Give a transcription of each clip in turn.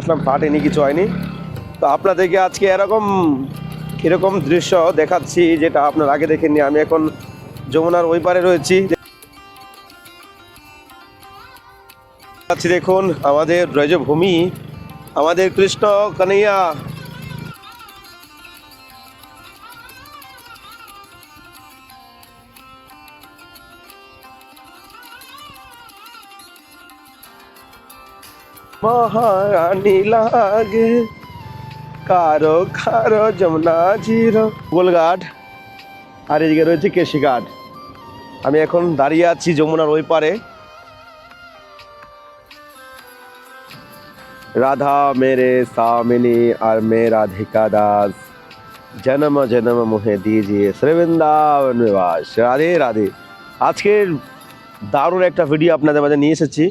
আসলাম ফাটেনি কিছু হয়নি। তো আপনাদেরকে আজকে এরকম এরকম দৃশ্য দেখাচ্ছি যেটা আপনার আগে দেখেননি। আমি এখন যমুনার ওই পারে রয়েছি। দেখুন, আমাদের ব্রজভূমি, আমাদের কৃষ্ণ কানাইয়া মহারানী লাগে। কারও কারও যমুনা জিরো গোলঘাট আর এদিকে রয়েছে কেশিঘাট আমি এখন দাঁড়িয়ে আছি যমুনার ওই পারে। রাধা, মেরে সামিনী আর মে রাধিকা দাস। জন্ম জন্ম মুহে দিজিয়ে শ্রীবৃন্দাবন নিবাস। রাধে রাধে। আজকের দারুণ একটা ভিডিও আপনাদের মাঝে নিয়ে এসেছি।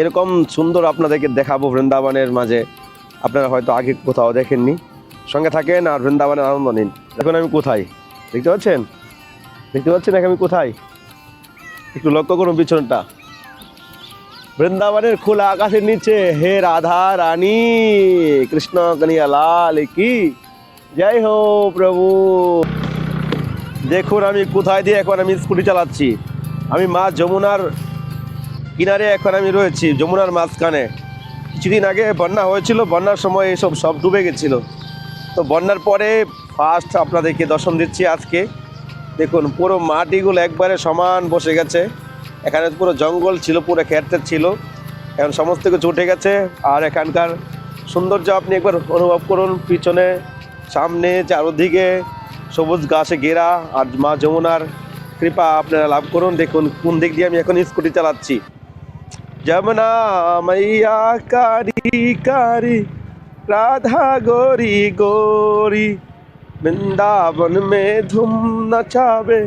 এরকম সুন্দর আপনাদেরকে দেখাবো বৃন্দাবনের মাঝে। আপনারা হয়তো আগে কোথাও দেখেননি। সঙ্গে থাকেন আর বৃন্দাবনের আনন্দ নিন। এখন আমি কোথায়। দেখতে পাচ্ছেন? দেখতে পাচ্ছেন এখন আমি কোথায়? একটু লক্ষ্য করুন পিছনটা। বৃন্দাবনের খোলা আকাশের নিচে হে রাধা রানী, কৃষ্ণ কনিয়া লাল কি? জয় হো প্রভু। দেখুন আমি কোথায় দিয়ে এখন আমি স্কুটি চালাচ্ছি। আমি মা যমুনার কিনারে এখন আমি রয়েছি যমুনার মাঝখানে। কিছুদিন আগে বন্যা হয়েছিল, বন্যার সময় এসব সব ডুবে গেছিল। তো বন্যার পরে ফার্স্ট আপনাদেরকে দর্শন দিচ্ছি আজকে। দেখুন, পুরো মাটিগুলো একবারে সমান বসে গেছে। এখানে পুরো জঙ্গল ছিল, পুরো ক্ষেত্রের ছিল। এখন সমস্ত কিছু উঠে গেছে। আর এখানকার সৌন্দর্য আপনি একবার অনুভব করুন। পিছনে, সামনে, চারদিকে সবুজ গাছে ঘেরা। আর মা যমুনার কৃপা আপনারা লাভ করুন। দেখুন, কোন দিক দিয়ে আমি এখন স্কুটি চালাচ্ছি। जमुना मैया कारी कारी, राधा गोरी गोरी, वृंदावन में धूम नचावे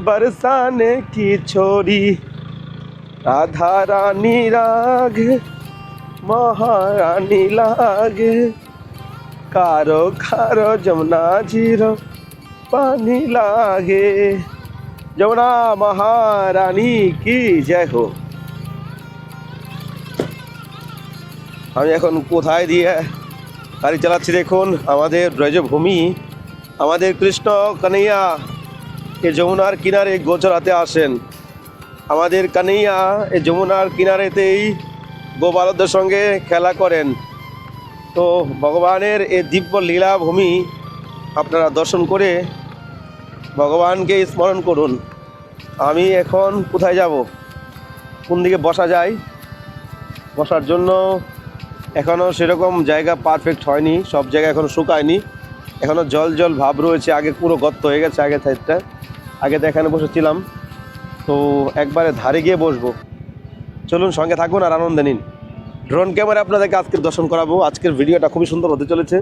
बरसाने की छोरी। राधा रानी राग, महारानी लागे, कारो खारो जमुना ज़ीरो पानी लागे। जमुना महारानी की जय हो। আমি এখন কোথায় দিয়ে গাড়ি চালাচ্ছি দেখুন, আমাদের ব্রজভূমি, আমাদের কৃষ্ণ কানাইয়া, এ যমুনার কিনারে গোচরাতে আসেন। আমাদের কানাইয়া এ যমুনার কিনারেতেই গোপালদের সঙ্গে খেলা করেন। তো ভগবানের এই দিব্য লীলাভূমি আপনারা দর্শন করে ভগবানকে স্মরণ করুন। আমি এখন কোথায় যাব? কোন দিকে বসা যায়? বসার জন্য এখনও সেরকম জায়গা পারফেক্ট হয়নি, সব জায়গা এখনও শুকায়নি। এখনও জল জল ভাব রয়েছে, আগে পুরো গর্ত হয়ে গেছে আগের সাইডটা। আগে তো এখানে বসেছিলাম, তো একবারে ধারে গিয়ে বসবো। চলুন সঙ্গে থাকুন আর আনন্দে নিন। ড্রোন ক্যামেরা আপনাদেরকে আজকে দর্শন করাবো। আজকের ভিডিওটা খুবই সুন্দর হতে চলেছে।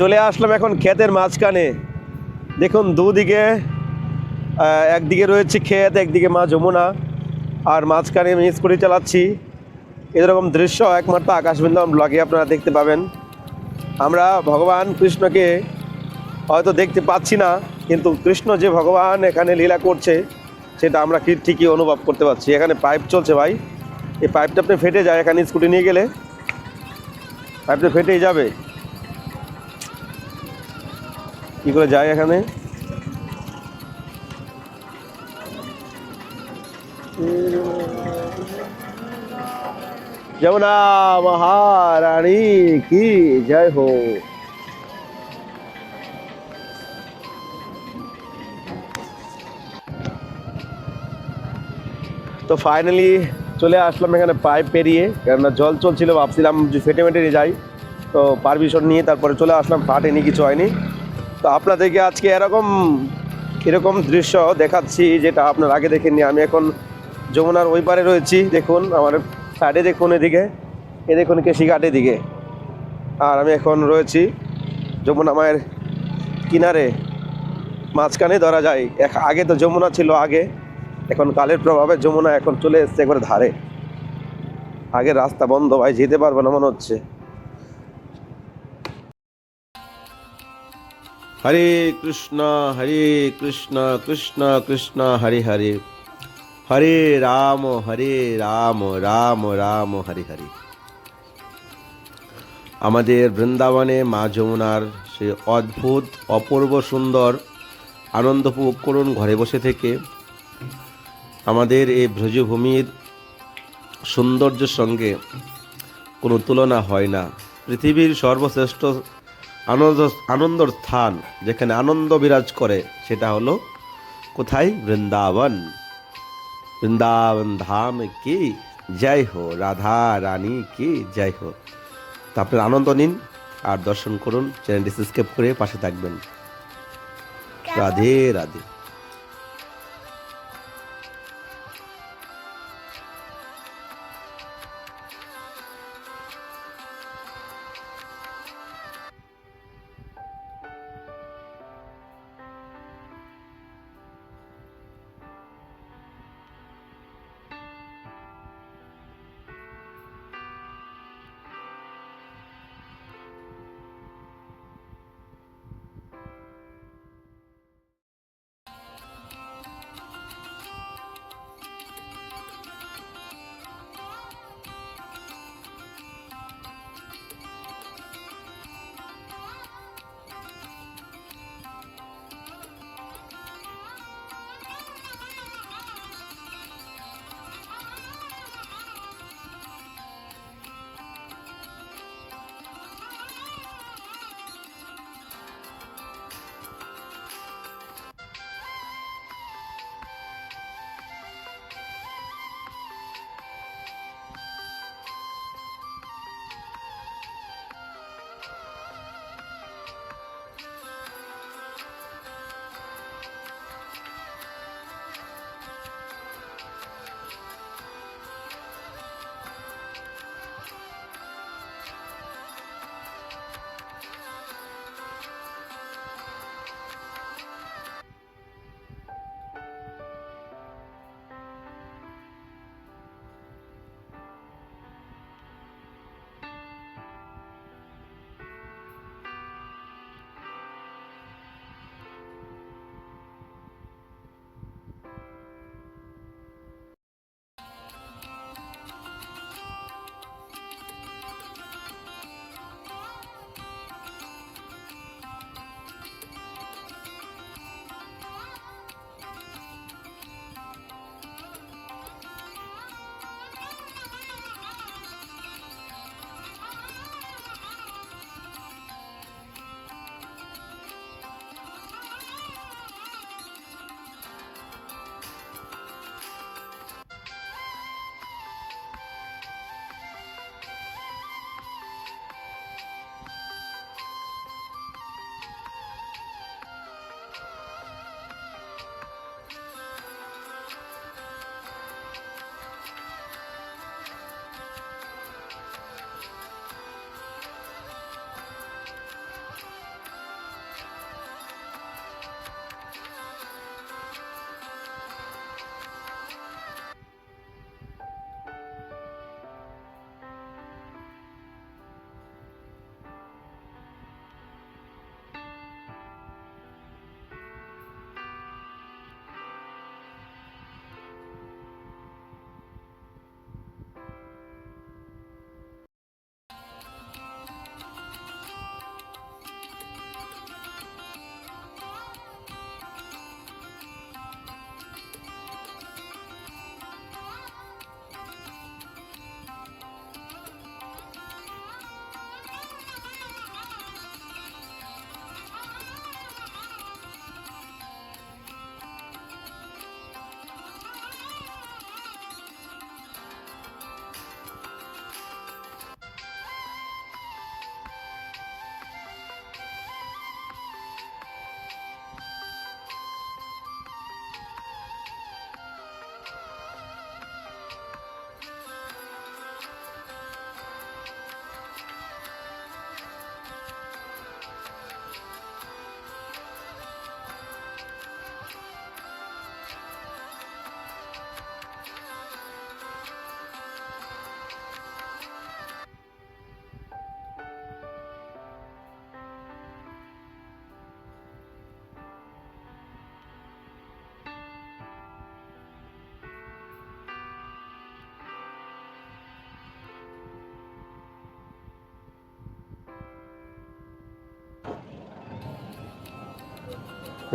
চলে আসলাম এখন ক্ষেতের মাঝখানে। দেখুন দুদিকে একদিকে রয়েছে ক্ষেত, একদিকে মা যমুনা। আর মাঝখানে আমি স্কুটি চালাচ্ছি। এরকম দৃশ্য একমাত্র আকাশবৃন্দাবন ব্লগে আপনারা দেখতে পাবেন। আমরা ভগবান কৃষ্ণকে হয়তো দেখতে পাচ্ছি না, কিন্তু কৃষ্ণ যে ভগবান এখানে লীলা করছে, সেটা আমরা কি ঠিকই অনুভব করতে পারছি। এখানে পাইপ চলছে ভাই। এই পাইপটা আপনি ফেটে যায় এখানে স্কুটি নিয়ে গেলে। পাইপটা ফেটেই যাবে। কী করে যায় এখানে? যমুনা মহারানী কি জয় হো। তো ফাইনালি চলে আসলাম এখানে পাইপ পেরিয়ে, কেননা জল চলছিল, ভাবছিলাম যে ফেটে মেটে যাই। তো পারমিশন নিয়ে তারপরে চলে আসলাম, ফাটেনি, কিছু হয়নি। তো আপনাদেরকে আজকে এরকম এরকম দৃশ্য দেখাচ্ছি, যেটা আপনার আগে দেখেননি। আমি এখন যমুনার ওই পারে রয়েছি, দেখুন, আমার সাইডে দেখুন এদিকে। এ দেখুন কেশিঘাটের দিকে। আর আমি এখন রয়েছি যমুনা মায়ের কিনারে। মাঝখানে ধরা যায়। এক- আগে তো যমুনা ছিল আগে। এখন কালের প্রভাবে যমুনা এখন চলে এসছে একবারে ধারে। আগে রাস্তা বন্ধ, ভাই, যেতে পারব না মনে হচ্ছে। হরে কৃষ্ণ হরে কৃষ্ণ কৃষ্ণ কৃষ্ণ, হরে হরে। হরে রাম হরে রাম রাম রাম, হরে হরে। আমাদের বৃন্দাবনে মা যমুনার সে অদ্ভুত, অপূর্ব, সুন্দর আনন্দ উপভোগ করুন ঘরে বসে থেকে। আমাদের এই ব্রজভূমির সৌন্দর্যের সঙ্গে কোনো তুলনা হয় না। পৃথিবীর সর্বশ্রেষ্ঠ আনন্দ, আনন্দর স্থান যেখানে আনন্দ বিরাজ করে, সেটা হলো কোথায়? বৃন্দাবন। বৃন্দাবন ধাম কি জয় হো রাধা রানী কি জয় হো। তা আপনার আনন্দ নিন আর দর্শন করুন চ্যানেলটি সাবস্ক্রাইব করে পাশে থাকবেন। রাধে রাধে।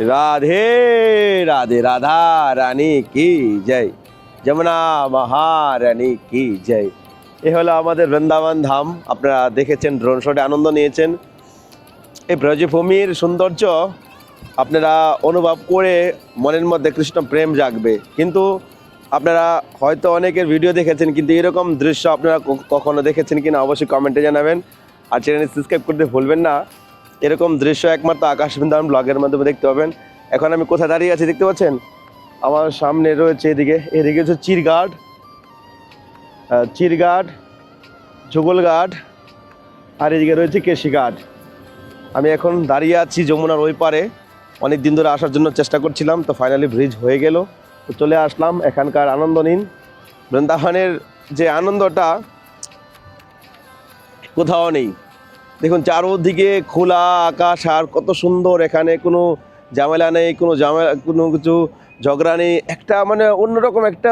রাধে রাধে, রাধা রানী কি জয়। যমুনা মহারানী কি জয়। এ হলো আমাদের বৃন্দাবন ধাম। আপনারা দেখেছেন ড্রোন শটে আনন্দ নিয়েছেন। এই ব্রজভূমির সৌন্দর্য আপনারা অনুভব করে মনের মধ্যে কৃষ্ণ প্রেম জাগবে। কিন্তু আপনারা হয়তো অনেকের ভিডিও দেখেছেন, কিন্তু এরকম দৃশ্য আপনারা কখনো দেখেছেন কিনা অবশ্যই কমেন্টে জানাবেন। আর চ্যানেল সাবস্ক্রাইব করতে ভুলবেন না। এরকম দৃশ্য একমাত্র আকাশ বৃন্দাবন ব্লগের মাধ্যমে দেখতে পাবেন। এখন আমি কোথায় দাঁড়িয়ে আছি দেখতে পাচ্ছেন? আমার সামনে রয়েছে এদিকে এদিকে হচ্ছে আহ, চিরঘাট যুগলঘাট আর এদিকে রয়েছে কেশিঘাট আমি এখন দাঁড়িয়ে আছি যমুনার ওই পারে। অনেক দিন ধরে আসার জন্য চেষ্টা করছিলাম তো ফাইনালি ব্রিজ হয়ে গেল। তো চলে আসলাম এখানকার আনন্দ নিন। বৃন্দাবনের যে আনন্দটা কোথাও নেই। দেখুন, চারোদিকে খোলা আকাশ, আর কত সুন্দর এখানে কোনো ঝামেলা নেই, কোনো ঝামেলা, কোনো কিছু ঝগড়া নেই। একটা মানে অন্যরকম একটা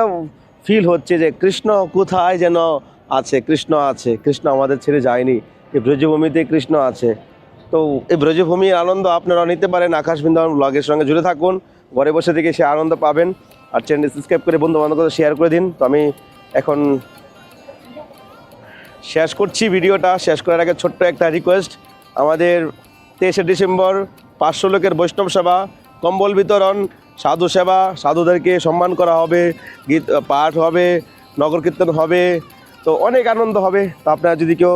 ফিল হচ্ছে যে কৃষ্ণ কোথায় যেন আছে, কৃষ্ণ আছে। কৃষ্ণ আমাদের ছেড়ে যায়নি। এই ব্রজভূমিতে কৃষ্ণ আছে। তো এই ব্রজভূমির আনন্দ আপনারা নিতে পারেন আকাশ বৃন্দাবন ব্লগের সঙ্গে জুড়ে থাকুন। ঘরে বসে থেকে সে আনন্দ পাবেন। আর চ্যানেল সাবস্ক্রাইব করে বন্ধু বান্ধবদের শেয়ার করে দিন। তো আমি এখন শেষ করছি ভিডিওটা। শেষ করার আগে ছোট্ট একটা রিকোয়েস্ট আমাদের তেইশে ডিসেম্বর পাঁচশো লোকের বৈষ্ণব সেবা কম্বল বিতরণ, সাধু সেবা, সাধুদেরকে সম্মান করা হবে, গীত পাঠ হবে, নগর কীর্তন হবে, তো অনেক আনন্দ হবে। তো আপনারা যদি কেউ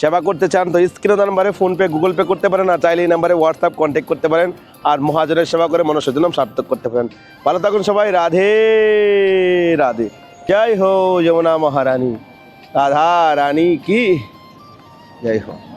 সেবা করতে চান, তো স্ক্রিনে নাম্বারে ফোনপে, গুগল পে করতে পারেন, আর চাইলে এই নাম্বারে হোয়াটসঅ্যাপ কন্ট্যাক্ট করতে পারেন, আর মহাজনের সেবা করে মনুষ্যজনম সার্থক করতে পারেন। ভালো থাকুন সবাই, রাধে রাধে। জয় হো, যমুনা মহারানী। রাধা রানী কি? জয় হোক।